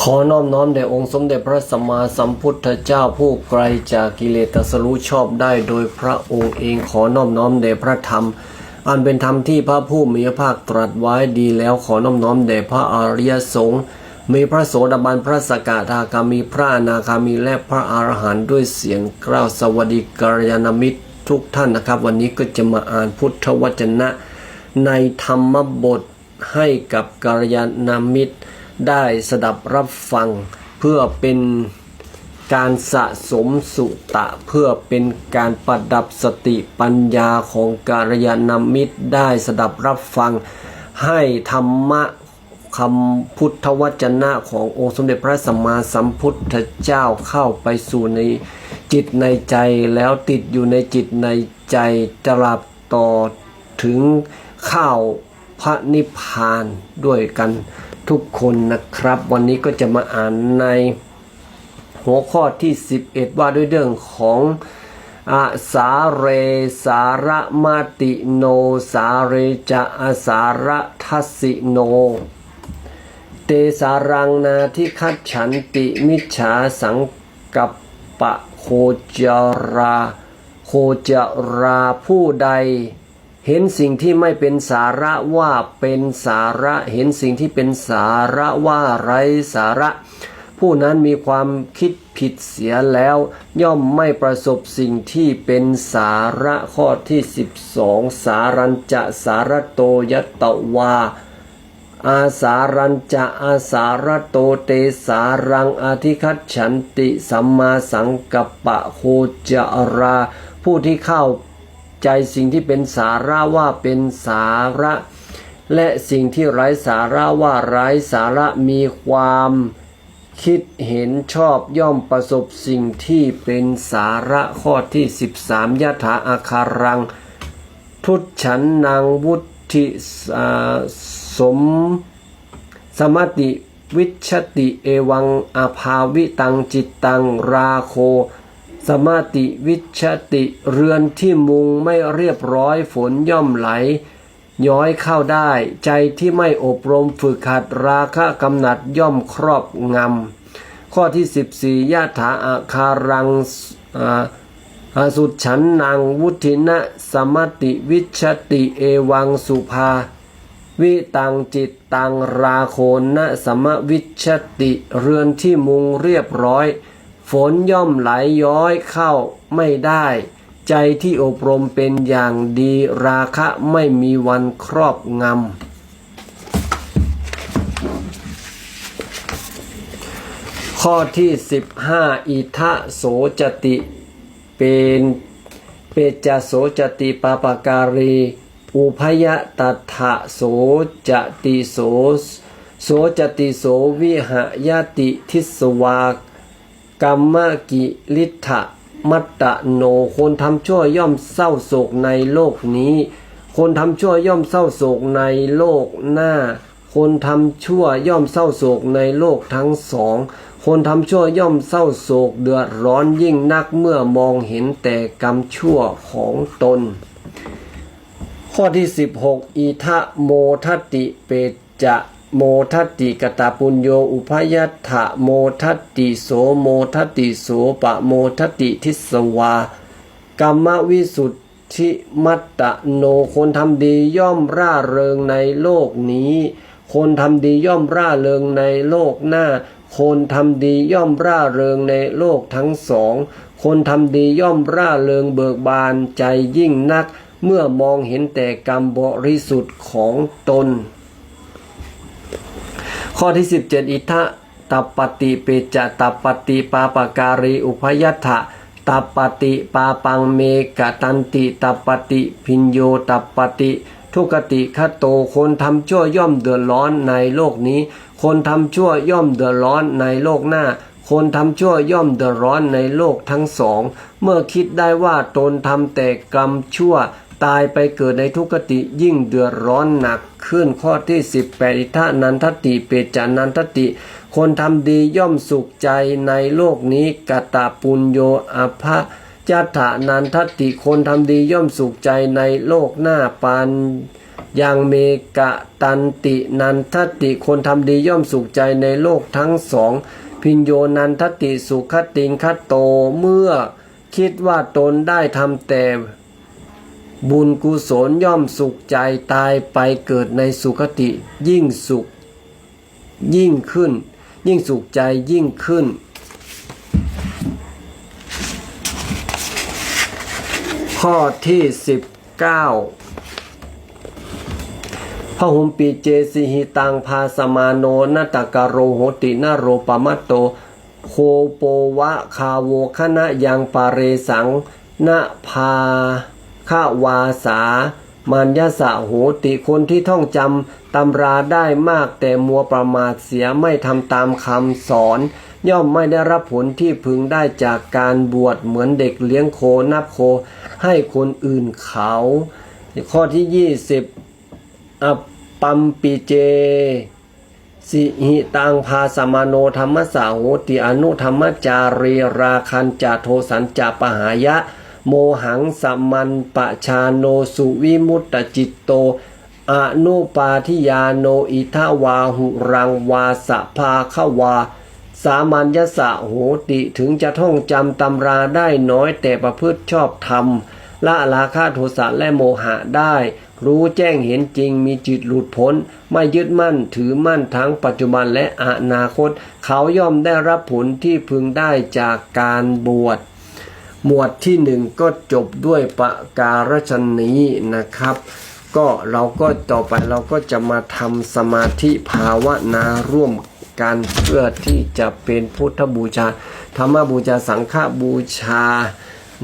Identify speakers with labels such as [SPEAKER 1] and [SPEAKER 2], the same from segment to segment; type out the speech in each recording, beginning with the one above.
[SPEAKER 1] ขอน้อมน้อมแด่องค์สมเด็จพระสัมมาสัมพุทธเจ้าผู้ไกลจากกิเลสตรัสรู้ชอบได้โดยพระองค์เองขอน้อมน้อมแด่พระธรรม อันเป็นธรรมที่พระผู้มีพระภาคตรัสไว้ดีแล้วขอน้อมน้อมแด่พระอริยสงฆ์มีพระโสดาบันพระสกทาคามีพระอนาคามีและพระอรหันต์ด้วยเสียงกล้าวสวัสดีกัลยาณมิตรทุกท่านนะครับ วันนี้ก็จะมาอ่านพุทธวจนะ ในธรรมบทให้กับกัลยาณมิตร ได้สดับรับฟัง เพื่อเป็นการสะสมสุตะ เพื่อเป็นการประดับสติปัญญาของกัลยาณมิตรได้สดับรับฟัง ให้ธรรมะคำพุทธวจนะขององค์สมเด็จพระสัมมาสัมพุทธเจ้าเข้าไปสู่ในจิตในใจแล้วติดอยู่ในจิตในใจตราบต่อถึงข้าวพระนิพพานด้วยกัน ทุกคนนะครับ วันนี้ก็จะมาอ่านในหัวข้อที่ 11 ว่าด้วยเรื่องของอาสาเรสารมาติโน สาเรจะอาสาระทัสสิโน เตสารังนาที่คัดฉันติมิจฉาสังกัปปะโคจรา โคจราผู้ใด เห็นสิ่งที่ไม่เป็นสาระว่าเป็นสาระ เห็นสิ่งที่เป็นสาระว่าไร้สาระ ผู้นั้นมีความคิดผิดเสียแล้ว ย่อมไม่ประสบสิ่งที่เป็นสาระข้อที่ 12 สารัญจะสารโตยตวาอาสารัญจะอาสารโตเตสารังอธิคัตฉันติสัมมาสังกัปปะโคจรา ผู้ที่เข้า ใจสิ่งที่เป็นสาระว่าเป็นสาระ และสิ่งที่ไร้สาระว่าไร้สาระมีความคิดเห็นชอบย่อมประสบสิ่งที่เป็นสาระข้อที่ 13ยถาอาคารังทุตฉันนางวุธิสมสมติวิชติเอวังอาภาวิตังจิตตังราโค สมาติวิชติเรือนที่มุงไม่เรียบร้อยฝนย่อมไหล ย้อยเข้าได้ ใจที่ไม่อบรมฝึกหัดราคะกำหนัดย่อมครอบงำ ข้อที่ 14ยะถาอาคารังอาสุดฉันนางวุธินะสมติวิชติเอวังสุภา วิตังจิตตังราโคนนะสมวิชติเรือนที่มุงเรียบร้อย ฝนย่อมไหลย้อยเข้าไม่ได้ ใจที่อบรมเป็นอย่างดีราคะไม่มีวันครอบงำ ข้อที่ 15 อิทะโสจติเป็นเปจโสจติปาปาการีอุพยตัถะโสจติโสโสจติโสวิหยติทิสวา กรรมกิลิทะมัตตะโน คนทำชั่วย่อมเศร้าโศกในโลกนี้ คนทำชั่วย่อมเศร้าโศกในโลกหน้า คนทำชั่วย่อมเศร้าโศกในโลกทั้งสอง คนทำชั่วย่อมเศร้าโศกเดือดร้อนยิ่งนักเมื่อมองเห็นแต่กรรมชั่วของตน ข้อที่ 16 อีทะโมทตติเปจะ โมทัตติกตาปุญโยอุพยัตถะโมทัตติโสโมทัตติโสปะโมทัตติทิสวากรรมวิสุทธิมัตตโนคนทำดีย่อมร่าเริงในโลกนี้ คนทำดีย่อมร่าเริงในโลกหน้า คนทำดีย่อมร่าเริงในโลกทั้งสอง คนทำดีย่อมร่าเริงเบิกบานใจยิ่งนัก เมื่อมองเห็นแต่กรรมบริสุทธิ์ของตน ข้อที่ 17 อิทะตัปปติเปจะตัปปติปาปาการีอุพยัตถะตัปปติปาปังเมกตันติตัปปติพิญโยตัปปติทุกติคโตคนทำชั่วย่อมเดือดร้อนในโลกนี้ คนทำชั่วย่อมเดือดร้อนในโลกหน้า คนทำชั่วย่อมเดือดร้อนในโลกทั้งสอง เมื่อคิดได้ว่าตนทำแต่กรรมชั่ว ตายไปเกิดในทุกติยิ่งเดือดร้อนหนักขึ้นข้อที่18อิทะนันทติเปจานันทติ คนทำดีย่อมสุขใจในโลกนี้กตาปุญโยอภะจัตถานันทติคนทำดีย่อมสุขใจในโลกหน้าปานยังเมกะตันตินันทติคนทำดีย่อมสุขใจในโลกทั้งสอง พิญโยนันทติสุขติงคัตโตเมื่อคิดว่าตนได้ทำแต่ บุญกุศลย่อมสุขใจตายไปเกิดในสุคติ ยิ่งสุข ยิ่งขึ้น ยิ่งสุขใจยิ่งขึ้น ข้อที่ 19พระหุมปีเจสิหิตังพาสมาโนนาตกโรโหตินาโรปมัตโต โคโปวะคาโวคณะยังปาเรสังนาภา ขาวาสา มัญญสะโหติคนที่ท่องจำตำราได้มากแต่มัวประมาทเสียไม่ทำตามคำสอน ย่อมไม่ได้รับผลที่พึงได้จากการบวชเหมือนเด็กเลี้ยงโคนับโคให้คนอื่นเขา ข้อที่ 20อปปัมปิเจสิหิตังพาสมาโนธรรมสาโหติอนุธรรมจารีราคันจาโทสันจาปหายะ โมหังสัมมันปะชาโนสุวิมุตตจิตโตอนุปาทิยาโนอิทาวาหุรังวาสะภาขวา สามัญญสะโหติถึงจะท่องจำตำราได้น้อยแต่ประพฤติชอบธรรมละราคะโทสะและโมหะได้ รู้แจ้งเห็นจริงมีจิตหลุดพ้น ไม่ยึดมั่นถือมั่นทั้งปัจจุบันและอนาคต เขาย่อมได้รับผลที่พึงได้จากการบวช หมวดที่หนึ่งก็จบด้วยประการฉนี้นะครับ ก็เราก็ต่อไปเราก็จะมาทำสมาธิภาวนาร่วมกันเพื่อที่จะเป็นพุทธบูชา ธรรมบูชาสังฆบูชา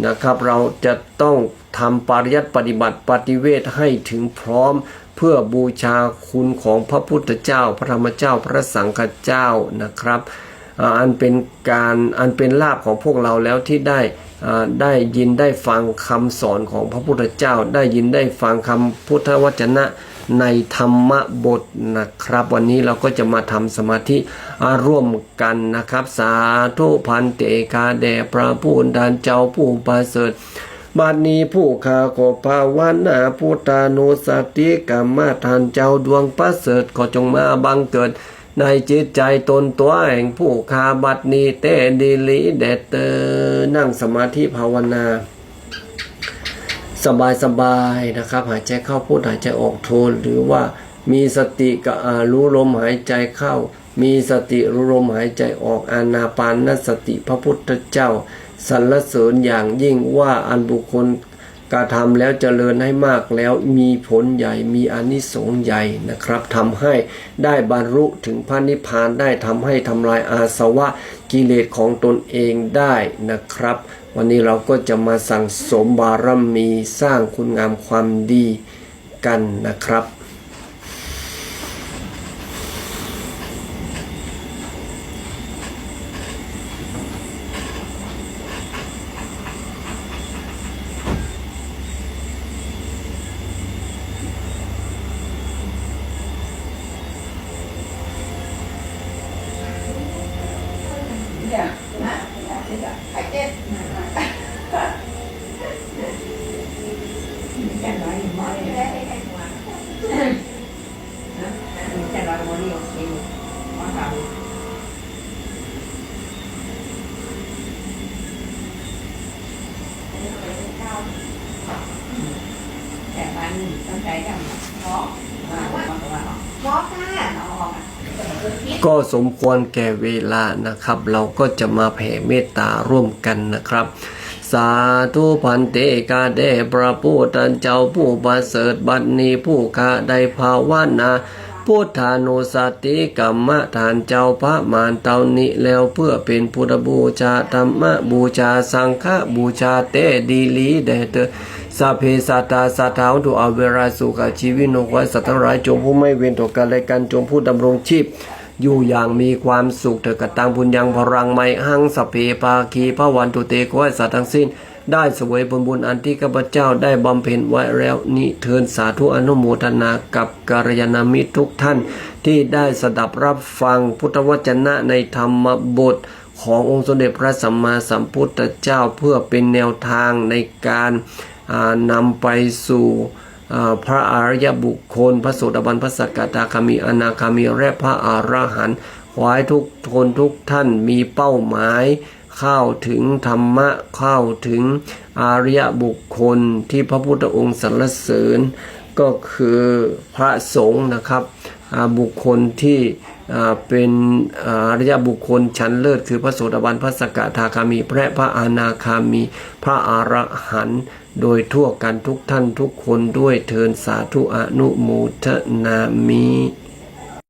[SPEAKER 1] นะครับ เราจะต้องทำปริยัติปฏิบัติปฏิเวทให้ถึงพร้อมเพื่อบูชาคุณของพระพุทธเจ้า พระธรรมเจ้าพระสังฆเจ้านะครับ อันเป็นการอันเป็นลาภของพวกเราแล้วที่ได้ได้ยินได้ฟังคำสอนของพระพุทธเจ้า ได้ยินได้ฟังคำพุทธวจนะในธรรมบทนะครับ วันนี้เราก็จะมาทำสมาธิร่วมกันนะครับ สาธุพันเตกาแด่พระผู้ดานเจ้าผู้ประเสริฐบัดนี้ผู้ข้าขอภาวนาพุทธานุสติกรรมฐานเจ้าดวงประเสริฐก็จงมาบังเกิด ในจิตใจตนตัวแห่งผู้คาบัดนี้เตดีลีเดเตอนั่งสมาธิภาวนา สบายสบายๆนะครับ หายใจเข้าพูดหายใจออกโทน หรือว่ามีสติกับรู้ลมหายใจเข้า มีสติรู้ลมหายใจออกอานาปานสติพระพุทธเจ้าสรรเสริญอย่างยิ่งว่าอันบุคคล การทำแล้วเจริญให้มากแล้วมีผลใหญ่มีอนิสงส์ใหญ่นะครับทำให้ได้บรรลุถึงพระนิพพานได้ทำให้ทำลายอาสวะกิเลสของตนเองได้นะครับ วันนี้เราก็จะมาสั่งสมบารมีสร้างคุณงามความดีกันนะครับ
[SPEAKER 2] แต่มันตั้งใจกันเพราะว่าว่าว่า
[SPEAKER 3] เพราะค่ะ
[SPEAKER 2] น้องอะ
[SPEAKER 1] ก็สมควรแก่เวลานะครับ เราก็จะมาแผ่เมตตาร่วมกันนะครับ สาธุพันเตกาเดพระผู้ตันเจ้าผู้ประเสริฐบัดนี้ผู้กาได้ภาวนาพุทธานุสติกรรมฐานเจ้าพระมารเตานี้แล้วเพื่อเป็นพุทธบูชาธรรมบูชาสังฆบูชาเตดีลีเดเตสัพเพสัตตาสัทธาวตุอเวราสุขชีวิโนควายสัตว์ทั้งหลายจงผู้ไม่เว้นต่อกันและกันจงผู้ดำรงชีพ อยู่อย่างมีความสุขเถิดกตังบุญยังพรังไมหังสเพปาคีพระวันตุเตขอให้สัตว์ทั้งสิ้น ได้สวยผลบุญอันที่ข้าพเจ้าได้บำเพ็ญไว้แล้วนี้เทินสาธุอนุโมทนากับกัลยาณมิตรทุกท่าน ที่ได้สดับรับฟังพุทธวจนะในธรรมบทขององค์สมเด็จพระสัมมาสัมพุทธเจ้าเพื่อเป็นแนวทางในการนำไปสู่ พระอริยบุคคล พระโสดาบันพระสกทาคามีอนาคามีและพระอรหันต์ขอให้ทุกคนทุกท่านมีเป้าหมาย เข้าถึงธรรมะเข้าถึงอริยบุคคลที่พระพุทธองค์สรรเสริญ ก็คือพระสงฆ์นะครับบุคคลที่เป็นอริยบุคคลชั้นเลิศ คือพระโสดาบันพระสกทาคามีและพระอนาคามี พระอรหันต์ โดยทั่วกันทุกท่านทุกคนด้วยเทินสาธุอนุโมทนามี